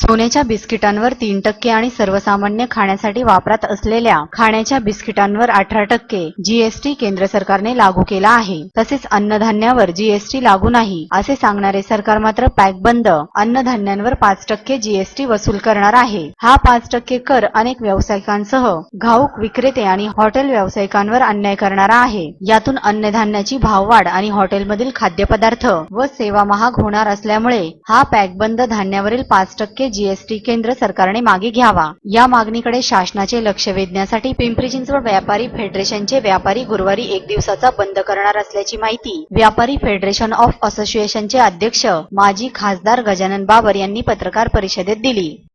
सोन्याच्या बिस्किटांवर तीन टक्के आणि सर्वसामान्य खाण्यासाठी वापरात असलेल्या खाण्याच्या बिस्किटांवर अठरा टक्के जीएसटी केंद्र सरकारने लागू केला आहे. तसेच अन्नधान्यावर जीएसटी लागू नाही असे सांगणारे सरकार मात्र पॅक बंद. अन्नधान्यांवर पाच टक्के जीएसटी वसूल करणार आहे. हा पाच टक्के कर अनेक व्यावसायिकांसह घाऊक विक्रेते आणि हॉटेल व्यावसायिकांवर अन्याय करणारा आहे. यातून अन्नधान्याची भाववाढ आणि हॉटेलमधील खाद्यपदार्थ व सेवा महाग होणार असल्यामुळे हा पॅक बंद धान्यावरील पाच टक्के जीएसटी केंद्र सरकारने मागे घ्यावा. या मागणीकडे शासनाचे लक्ष वेधण्यासाठी पिंपरी चिंचवड व्यापारी फेडरेशनचे व्यापारी गुरुवारी एक दिवसाचा बंद करणार असल्याची माहिती व्यापारी फेडरेशन ऑफ असोसिएशनचे अध्यक्ष माजी खासदार गजानन बाबर यांनी पत्रकार परिषदेत दिली.